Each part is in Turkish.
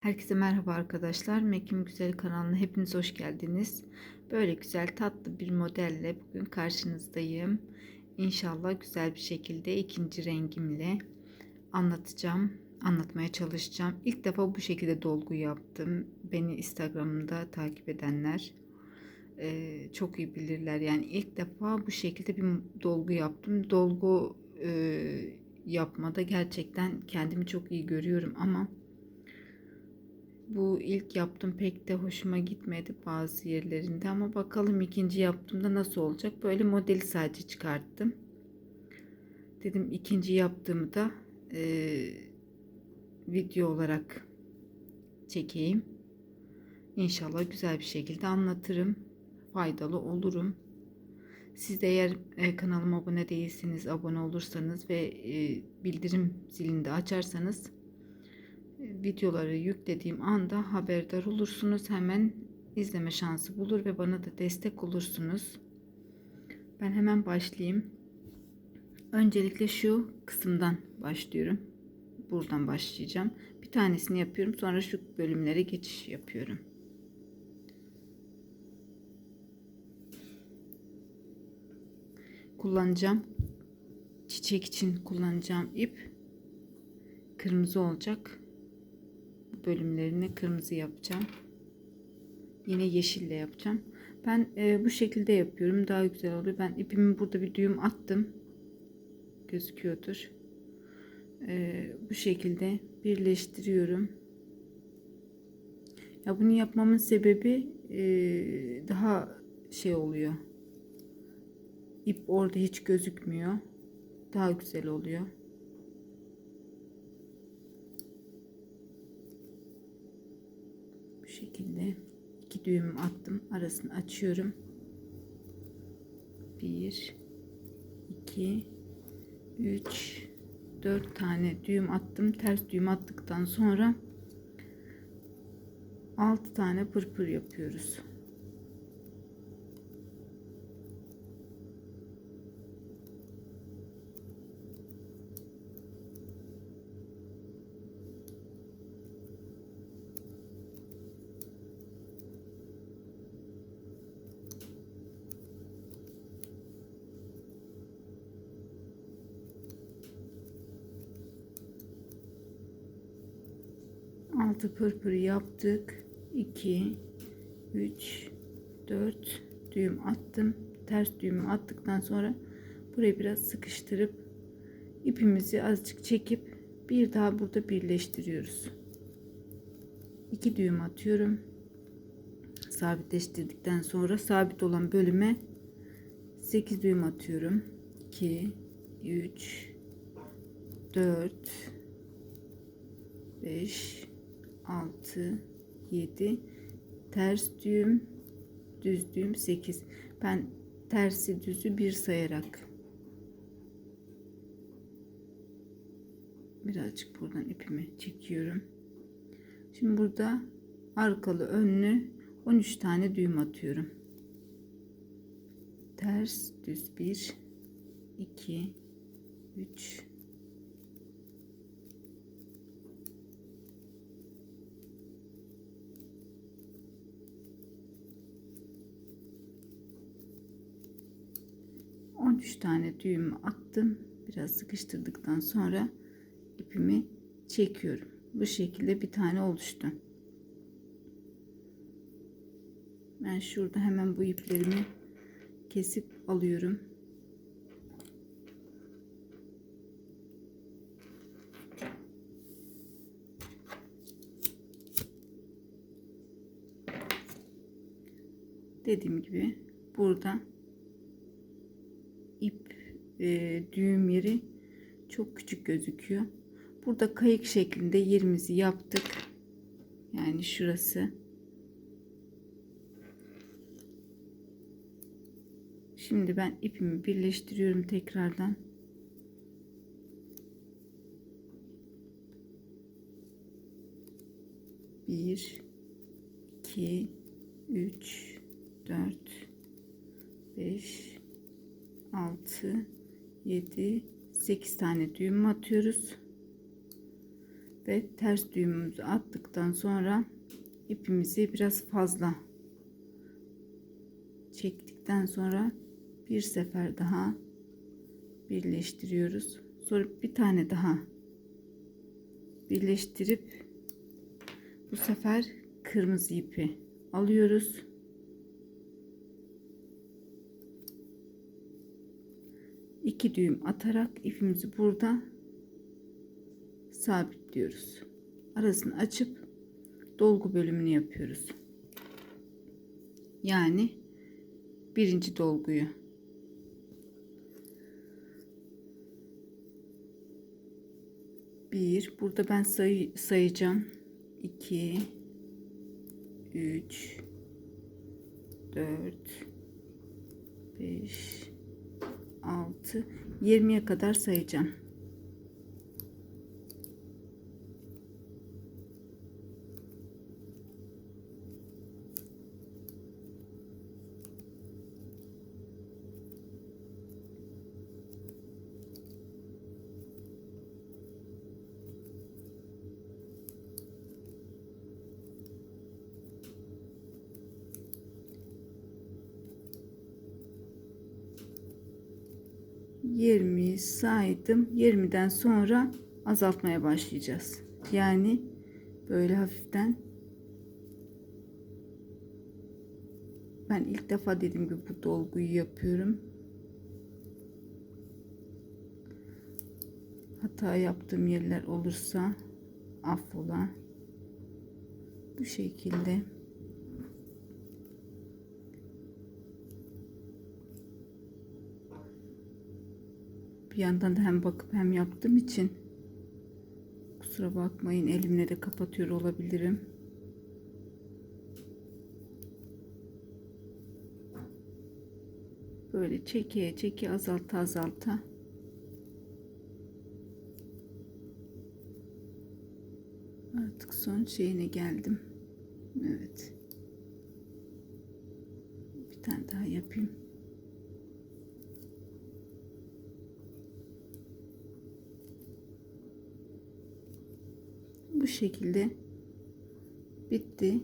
Herkese merhaba arkadaşlar. Mekim Güzel kanalına hepiniz hoş geldiniz. Böyle güzel tatlı bir modelle bugün karşınızdayım. İnşallah güzel bir şekilde ikinci rengimle anlatacağım, anlatmaya çalışacağım. İlk defa bu şekilde dolgu yaptım. Beni Instagram'da takip edenler e, çok iyi bilirler. Yani ilk defa bu şekilde bir dolgu yaptım. Dolgu e, yapmada gerçekten kendimi çok iyi görüyorum ama bu ilk yaptım pek de hoşuma gitmedi bazı yerlerinde ama bakalım ikinci yaptığımda nasıl olacak. Böyle modeli sadece çıkarttım. Dedim ikinci yaptığımda e, video olarak çekeyim. İnşallah güzel bir şekilde anlatırım. Faydalı olurum. Siz de eğer e, kanalıma abone değilseniz abone olursanız ve e, bildirim zilini de açarsanız videoları yüklediğim anda haberdar olursunuz. Hemen izleme şansı bulur ve bana da destek olursunuz. Ben hemen başlayayım. Öncelikle şu kısımdan başlıyorum. Buradan başlayacağım. Bir tanesini yapıyorum. Sonra şu bölümlere geçiş yapıyorum. Kullanacağım. Çiçek için kullanacağım ip kırmızı olacak bölümlerini kırmızı yapacağım. Yine yeşille yapacağım. Ben e, bu şekilde yapıyorum. Daha güzel oluyor. Ben ipimi burada bir düğüm attım. Gözüküyordur. E, bu şekilde birleştiriyorum. Ya bunu yapmamın sebebi e, daha şey oluyor. İp orada hiç gözükmüyor. Daha güzel oluyor. Şekilde iki düğüm attım. Arasını açıyorum. 1 2 3 4 tane düğüm attım. Ters düğüm attıktan sonra 6 tane pırpır yapıyoruz altı pırpır yaptık. 2 3 4 düğüm attım. Ters düğümü attıktan sonra burayı biraz sıkıştırıp ipimizi azıcık çekip bir daha burada birleştiriyoruz. 2 düğüm atıyorum. Sabitleştirdikten sonra sabit olan bölüme 8 düğüm atıyorum. 2 3 4 5 6 7 ters düğüm düz düğüm 8 ben tersi düzü bir sayarak birazcık buradan ipimi çekiyorum. Şimdi burada arkalı önlü 13 tane düğüm atıyorum. Ters düz 1 2 3 13 tane düğüm attım. Biraz sıkıştırdıktan sonra ipimi çekiyorum. Bu şekilde bir tane oluştu. Ben şurada hemen bu iplerimi kesip alıyorum. Dediğim gibi burada e, düğüm yeri çok küçük gözüküyor. Burada kayık şeklinde yerimizi yaptık. Yani şurası. Şimdi ben ipimi birleştiriyorum tekrardan. Bir, iki, üç, dört, beş, 6 7 8 tane düğüm atıyoruz ve ters düğümümüzü attıktan sonra ipimizi biraz fazla çektikten sonra bir sefer daha birleştiriyoruz. Sonra bir tane daha birleştirip bu sefer kırmızı ipi alıyoruz. İki düğüm atarak ipimizi burada sabitliyoruz. Arasını açıp dolgu bölümünü yapıyoruz. Yani birinci dolguyu bir burada ben sayı, sayacağım 2 3 4 5 6 20'ye kadar sayacağım. Yirmi saydım. 20'den sonra azaltmaya başlayacağız. Yani böyle hafiften ben ilk defa dediğim gibi bu dolguyu yapıyorum. Hata yaptığım yerler olursa affola. Bu şekilde yandan da hem bakıp hem yaptığım için kusura bakmayın elimle de kapatıyor olabilirim. Böyle çeke çeke azalta azalta artık son şeyine geldim. Evet. Bir tane daha yapayım. Şekilde bitti.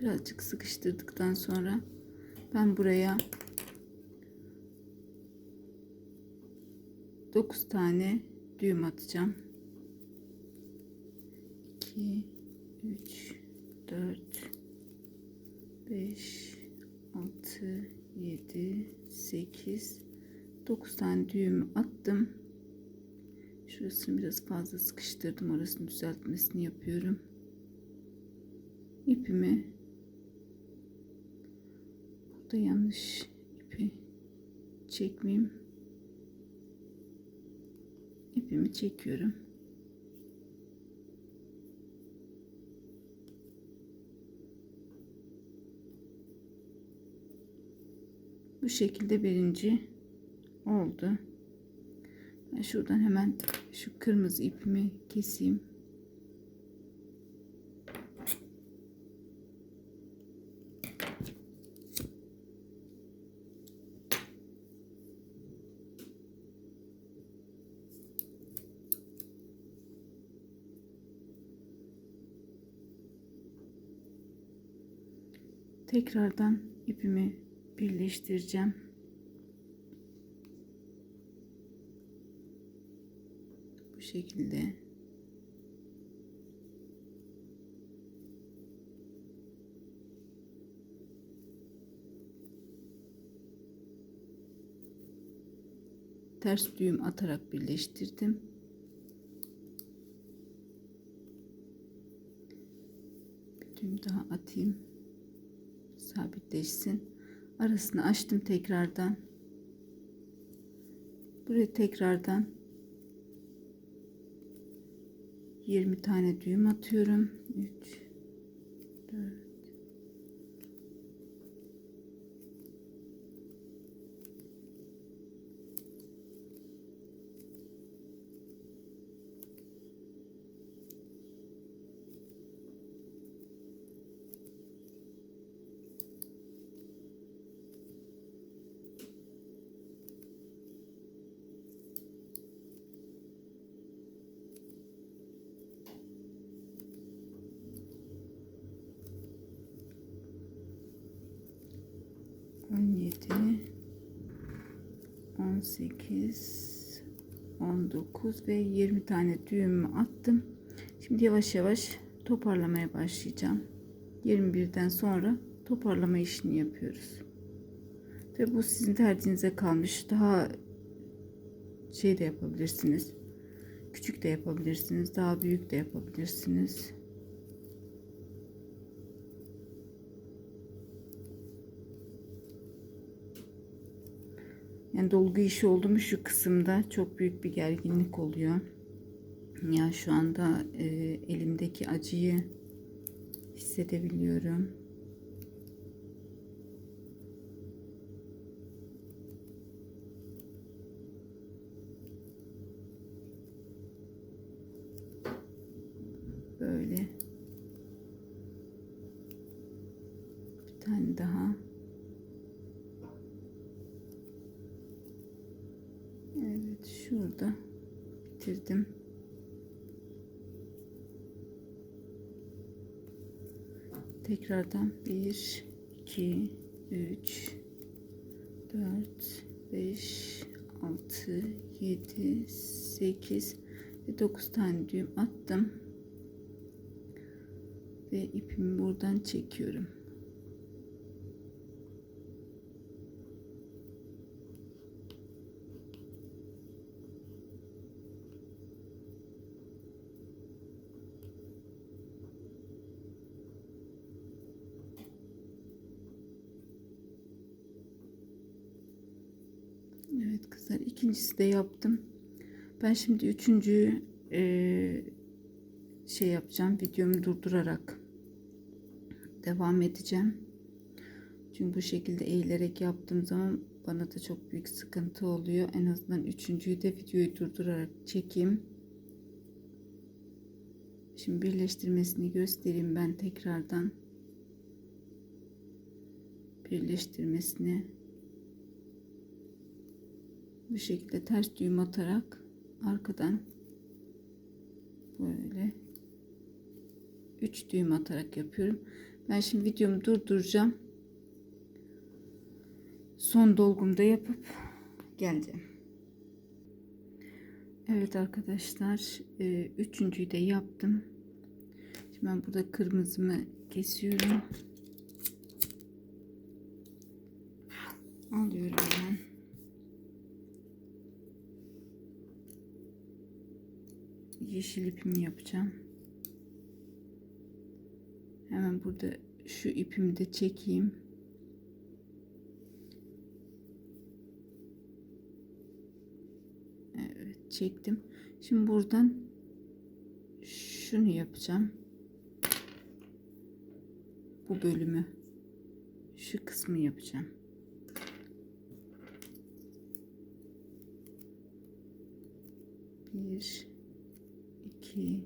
Birazcık sıkıştırdıktan sonra ben buraya 9 tane düğüm atacağım. 2 3 4 5 6 7 8 9 tane düğüm attım. Şurasını biraz fazla sıkıştırdım. Orasını düzeltmesini yapıyorum. İpimi burada yanlış ipi çekmeyeyim. İpimi çekiyorum. Bu şekilde birinci oldu. Şuradan hemen şu kırmızı ipimi keseyim. Tekrardan ipimi birleştireceğim. Bu şekilde. Ters düğüm atarak birleştirdim. Bir düğüm daha atayım sabitleşsin. Arasını açtım tekrardan. Buraya tekrardan 20 tane düğüm atıyorum. 3 18 19 ve 20 tane düğümü attım. Şimdi yavaş yavaş toparlamaya başlayacağım. 21'den sonra toparlama işini yapıyoruz. Ve bu sizin tercihinize kalmış. Daha şey de yapabilirsiniz. Küçük de yapabilirsiniz. Daha büyük de yapabilirsiniz. Yani dolgu işi oldu mu şu kısımda çok büyük bir gerginlik oluyor. Ya şu anda e, elimdeki acıyı hissedebiliyorum. Böyle. Bir tane daha. Şurada bitirdim. Tekrardan 1 2 3 4 5 6 7 8 ve 9 tane düğüm attım. Ve ipimi buradan çekiyorum. İkincisi de yaptım. Ben şimdi üçüncüyü eee, şey yapacağım. Videomu durdurarak devam edeceğim. Çünkü bu şekilde eğilerek yaptığım zaman bana da çok büyük sıkıntı oluyor. En azından üçüncüyü de videoyu durdurarak çekeyim. Şimdi birleştirmesini göstereyim ben tekrardan. Birleştirmesini bu şekilde ters düğüm atarak arkadan böyle 3 düğüm atarak yapıyorum. Ben şimdi videomu durduracağım. Son dolgumda yapıp geleceğim. Evet arkadaşlar, e, üçüncüyü de yaptım. Şimdi ben burada kırmızımı kesiyorum. Alıyorum hemen. Yeşil ipimi yapacağım. Hemen burada şu ipimi de çekeyim. Evet çektim. Şimdi buradan şunu yapacağım. Bu bölümü şu kısmı yapacağım. Bir, iki,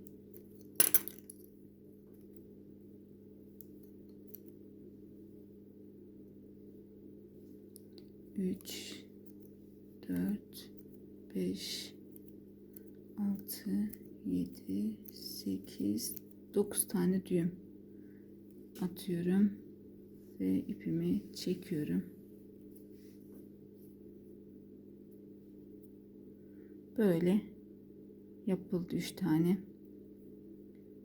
üç, dört, beş, altı, yedi, sekiz, dokuz tane düğüm atıyorum ve ipimi çekiyorum. Böyle yapıldı üç tane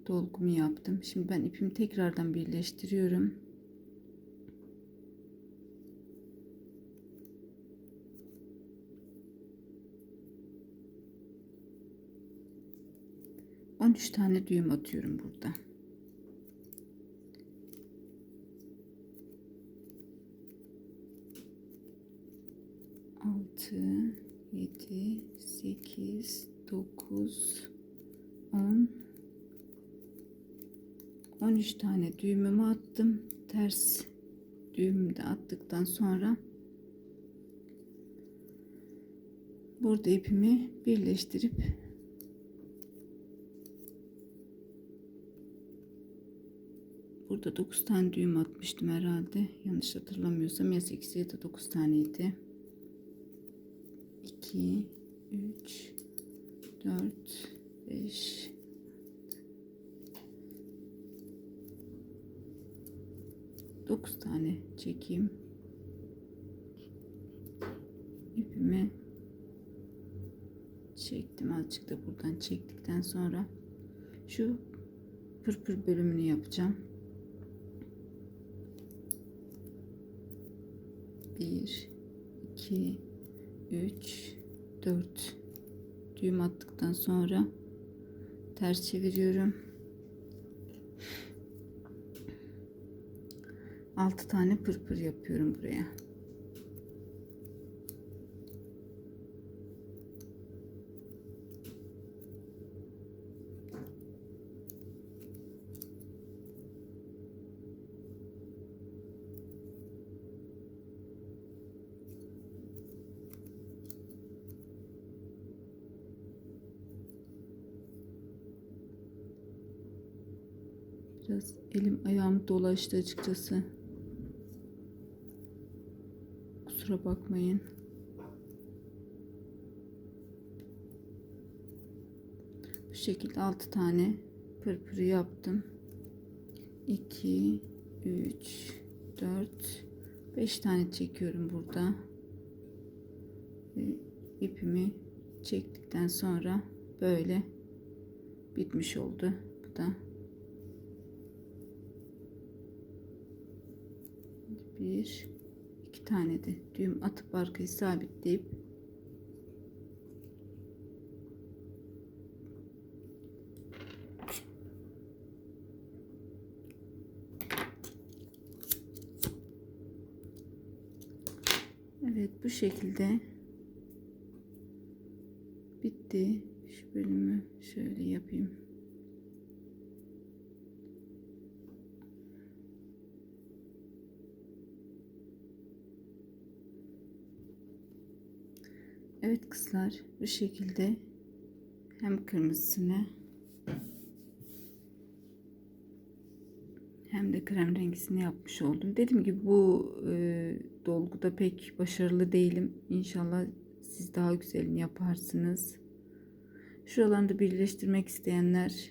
dolgumu yaptım. Şimdi ben ipimi tekrardan birleştiriyorum. On üç tane düğüm atıyorum burada. Altı, yedi, sekiz, dokuz, on, on üç tane düğümümü attım. Ters düğümümü de attıktan sonra burada ipimi birleştirip burada 9 tane düğüm atmıştım herhalde. Yanlış hatırlamıyorsam ya 8 ya da 9 taneydi. 2 3 4 5 9 tane çekeyim. ipimi çektim azıcık da buradan çektikten sonra şu pırpır bölümünü yapacağım. Bir, iki, üç, dört düğüm attıktan sonra ters çeviriyorum. 6 tane pırpır yapıyorum buraya. Biraz elim ayağım dolaştı açıkçası. Kusura bakmayın. Bu şekilde 6 tane pırpırı yaptım. 2 3 4 5 tane çekiyorum burada. İpimi çektikten sonra böyle bitmiş oldu. Bu da bir iki tane de düğüm atıp arkayı sabitleyip Evet bu şekilde bitti. Şu bölümü şöyle yapayım. Evet kızlar bu şekilde hem kırmızısını hem de krem rengisini yapmış oldum. Dediğim gibi bu e, dolguda pek başarılı değilim. İnşallah siz daha güzelini yaparsınız. Şuralarını birleştirmek isteyenler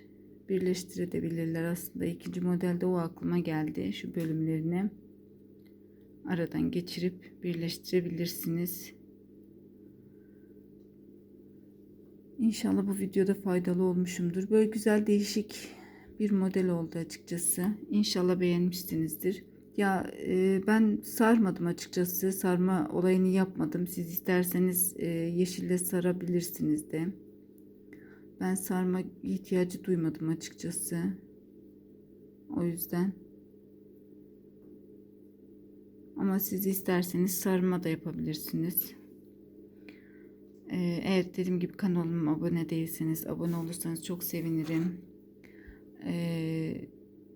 birleştirebilirler. Aslında ikinci modelde o aklıma geldi. Şu bölümlerini aradan geçirip birleştirebilirsiniz. İnşallah bu videoda faydalı olmuşumdur. Böyle güzel değişik bir model oldu açıkçası. İnşallah beğenmişsinizdir. Ya e, ben sarmadım açıkçası. Sarma olayını yapmadım. Siz isterseniz e, yeşille sarabilirsiniz de. Ben sarma ihtiyacı duymadım açıkçası. O yüzden. Ama siz isterseniz sarma da yapabilirsiniz. Eğer dediğim gibi kanalıma abone değilseniz abone olursanız çok sevinirim. Ee,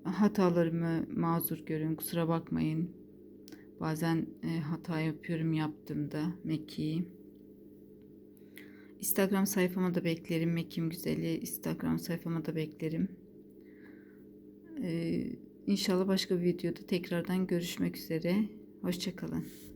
hatalarımı mazur görün kusura bakmayın. Bazen e, hata yapıyorum yaptığımda Meki'yi. Instagram sayfama da beklerim. Mekim Güzeli Instagram sayfama da beklerim. Ee, inşallah başka bir videoda tekrardan görüşmek üzere. Hoşçakalın.